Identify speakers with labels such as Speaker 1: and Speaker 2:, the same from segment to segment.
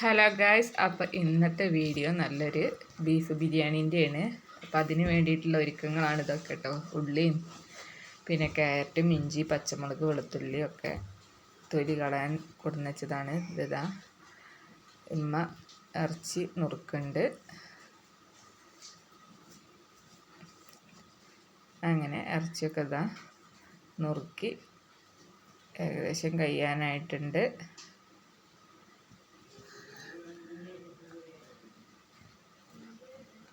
Speaker 1: Hello guys അപ്പോൾ ഇന്നത്തെ video നല്ലൊരു ബീഫ് ബിരിയാണീന്റെയാണ്. അപ്പോൾ അതിന് വേണ്ടിയിട്ടുള്ള ഒരുക്കങ്ങളാണ് ഇതൊക്കെ കേട്ടോ ഉള്ളിയും പിന്നെ ക്യാരറ്റും ഇഞ്ചി പച്ചമുളക് വെളുത്തുള്ളിയും ഒക്കെ തൊലി കളയാൻ കൊടുന്നച്ചതാണ് ഇതാ. ഉമ്മ ഇറച്ചി നുറുക്കുണ്ട് അങ്ങനെ ഇറച്ചിയൊക്കെ ഇതാ നുറുക്കി ഏകദേശം കഴിയാനായിട്ടുണ്ട്.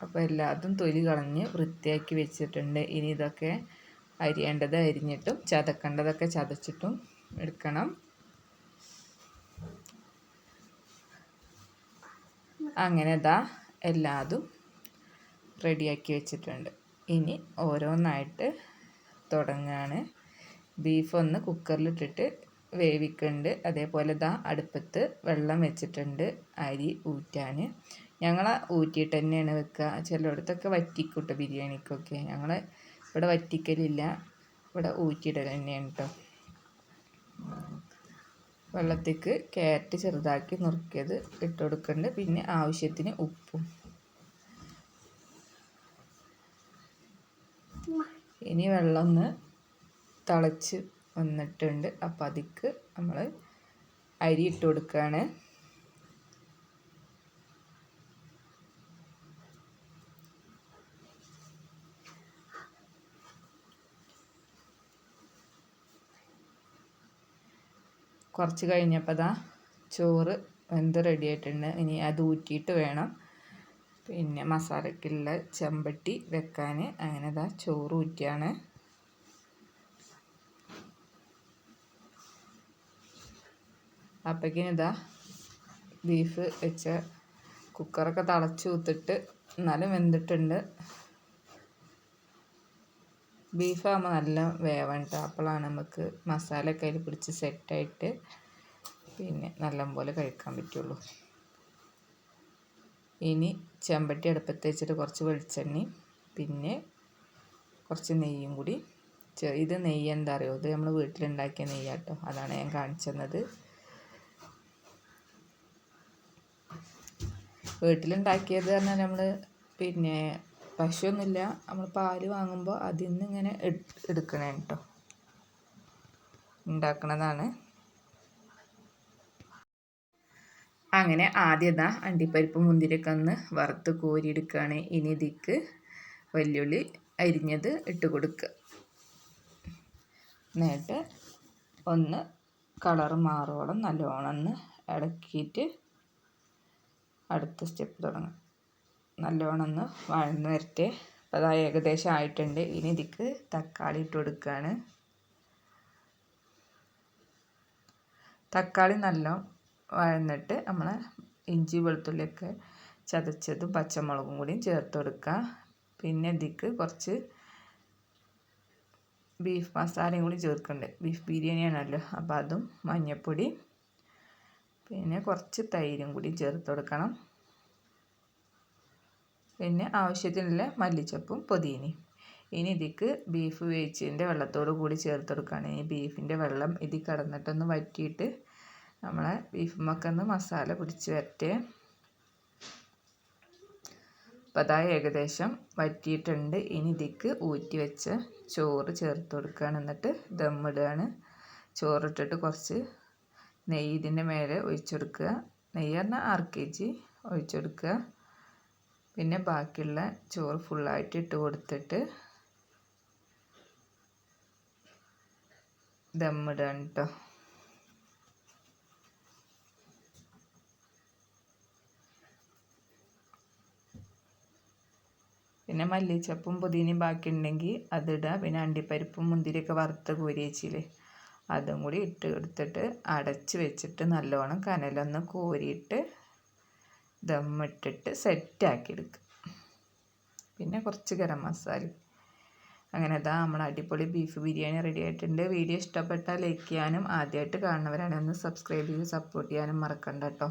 Speaker 1: അപ്പോൾ എല്ലാതും തൊലി കളഞ്ഞ് വൃത്തിയാക്കി വെച്ചിട്ടുണ്ട്. ഇനി ഇതൊക്കെ അരിയേണ്ടത് അരിഞ്ഞിട്ടും ചതക്കേണ്ടതൊക്കെ ചതച്ചിട്ടും എടുക്കണം. അങ്ങനെ ഇതാ എല്ലാതും റെഡിയാക്കി വെച്ചിട്ടുണ്ട്. ഇനി ഓരോന്നായിട്ട് തുടങ്ങുകയാണ് ബീഫ് ഒന്ന് കുക്കറിലിട്ടിട്ട് വേവിക്കുന്നുണ്ട് അതേപോലെ ഇതാ അടുപ്പത്ത് വെള്ളം വെച്ചിട്ടുണ്ട്. അരി ഊറ്റാൻ ഞങ്ങൾ ഊറ്റിയിട്ട് തന്നെയാണ് വെക്കുക. ചിലയിടത്തൊക്കെ വറ്റിക്കൂട്ടോ ബിരിയാണിക്കൊക്കെ. ഞങ്ങൾ ഇവിടെ വറ്റിക്കലില്ല. ഇവിടെ ഊറ്റിയിടൽ തന്നെയാണ് കേട്ടോ വെള്ളത്തേക്ക് ക്യാരറ്റ് ചെറുതാക്കി നുറുക്കിയത് ഇട്ട് കൊടുക്കുന്നുണ്ട് പിന്നെ ആവശ്യത്തിന് ഉപ്പും. ഇനി വെള്ളം ഒന്ന് തിളച്ച് വന്നിട്ടുണ്ട്. അപ്പം അതിക്ക് നമ്മൾ അരി ഇട്ട് കൊടുക്കുകയാണ് കുറച്ച് കഴിഞ്ഞപ്പോൾ ദാ ചോറ് വെന്ത് റെഡി ആയിട്ടുണ്ട്. ഇനി അത് ഊറ്റിയിട്ട് വേണം. പിന്നെ മസാലക്കുള്ള ചെമ്പട്ടി വെക്കാൻ. അങ്ങനെ ദാ ചോറ് ഊറ്റിയാണ്. അപ്പോഴേക്കിനും ഇതാ ബീഫ് വെച്ച കുക്കറൊക്കെ തിളച്ച് ഊത്തിട്ട് എന്നാലും വെന്തിട്ടുണ്ട്. ബീഫാകുമ്പോൾ നല്ല വേവണ്ട. അപ്പോഴാണ് നമുക്ക് മസാലയൊക്കെ അതിൽ പിടിച്ച് സെറ്റായിട്ട് പിന്നെ നല്ലപോലെ കഴിക്കാൻ പറ്റുള്ളൂ. ഇനി ചെമ്പട്ടി അടുപ്പത്ത് വെച്ചിട്ട് കുറച്ച് വെളിച്ചെണ്ണയും പിന്നെ കുറച്ച് നെയ്യും കൂടി ഇത് നെയ്യ് എന്താ അറിയുമോ ഇത് നമ്മൾ വീട്ടിലുണ്ടാക്കിയ നെയ്യാട്ടോ. അതാണ് ഞാൻ കാണിച്ചത് വീട്ടിലുണ്ടാക്കിയത് പറഞ്ഞാൽ നമ്മൾ പിന്നെ പശുവൊന്നുമില്ല. നമ്മൾ പാൽ വാങ്ങുമ്പോൾ അതിൽ നിന്ന് ഇങ്ങനെ എടുക്കണേ കേട്ടോ ഉണ്ടാക്കണതാണ് അങ്ങനെ ആദ്യം അണ്ടിപ്പരിപ്പ് മുന്തിരിയൊക്കെ ഒന്ന് വറുത്ത് കോരിയെടുക്കുകയാണ് ഇനി ഇതിക്ക് വല്യുള്ളി അരിഞ്ഞത് ഇട്ട് കൊടുക്കുക എന്നിട്ട് ഒന്ന് കളർ മാറോളം നല്ലോണം ഒന്ന് ഇളക്കിയിട്ട് അടുത്ത സ്റ്റെപ്പ് തുടങ്ങും. നല്ലോണം ഒന്ന് വഴന്ന് വരട്ടെ. അപ്പോൾ അതാ ഏകദേശം ആയിട്ടുണ്ട്. ഇനി ഇതിക്ക് തക്കാളി ഇട്ട് കൊടുക്കുകയാണ് തക്കാളി നല്ല വഴന്നിട്ട് നമ്മൾ ഇഞ്ചി വെളുത്തുള്ളിയൊക്കെ ചതച്ചതും പച്ചമുളകും കൂടിയും ചേർത്ത് കൊടുക്കുക പിന്നെ ഇതിക്ക് കുറച്ച് ബീഫ് മസാലയും കൂടി ചേർക്കുന്നുണ്ട് ബീഫ് ബിരിയാണിയാണല്ലോ. അപ്പോൾ അതും മഞ്ഞൾപ്പൊടി പിന്നെ കുറച്ച് തൈരും കൂടി ചേർത്ത് കൊടുക്കണം. പിന്നെ ആവശ്യത്തിനുള്ള മല്ലിച്ചപ്പും പുതിനയും. ഇനി ഇതിക്ക് ബീഫ് വേവിച്ചതിന്റെ വെള്ളത്തോട് കൂടി ചേർത്ത് കൊടുക്കുകയാണ്. ഈ ബീഫിന്റെ വെള്ളം ഇതിൽ കിടന്നിട്ടൊന്ന് വറ്റിയിട്ട് നമ്മളെ ബീഫ് ഒന്ന് മസാല പിടിച്ച് വരട്ടെ. അപ്പം അതാ ഏകദേശം വറ്റിയിട്ടുണ്ട്. ഇനി ഇതിക്ക് ഊറ്റി വെച്ച ചോറ് ചേർത്ത് കൊടുക്കുകയാണ്. എന്നിട്ട് ദമ്മിടുകയാണ് ചോറിട്ടിട്ട് കുറച്ച് നെയ്യ് ഇതിന്റെ മേലെ ഒഴിച്ചെടുക്കുക നെയ്യ് പറഞ്ഞാൽ ആറ് കെ ജി ഒഴിച്ചെടുക്കുക പിന്നെ ബാക്കിയുള്ള ചോറ് ഫുള്ളായിട്ട് ഇട്ട് കൊടുത്തിട്ട് ദമ്മിടുകയാണ് കേട്ടോ പിന്നെ മല്ലിച്ചപ്പും പുതിനയും ബാക്കി ഉണ്ടെങ്കിൽ അതിടുക പിന്നെ അണ്ടിപ്പരിപ്പും മുന്തിരിയൊക്കെ വറുത്ത് വെച്ചില്ലേ അതും കൂടി ഇട്ട് കൊടുത്തിട്ട് അടച്ച് വെച്ചിട്ട് നല്ലോണം കനലൊന്ന് കോരിയിട്ട് ദമ്മിട്ടിട്ട് സെറ്റാക്കി എടുക്കുക പിന്നെ കുറച്ച് ഗരം മസാല അങ്ങനെ ഇതാ നമ്മൾ അടിപൊളി ബീഫ് ബിരിയാണി റെഡി ആയിട്ടുണ്ട്. വീഡിയോ ഇഷ്ടപ്പെട്ടാൽ ലൈക്ക് ചെയ്യാനും ആദ്യമായിട്ട് കാണുന്നവരാണെങ്കിൽ ഒന്ന് സബ്സ്ക്രൈബ് ചെയ്ത് സപ്പോർട്ട് ചെയ്യാനും മറക്കണ്ട കേട്ടോ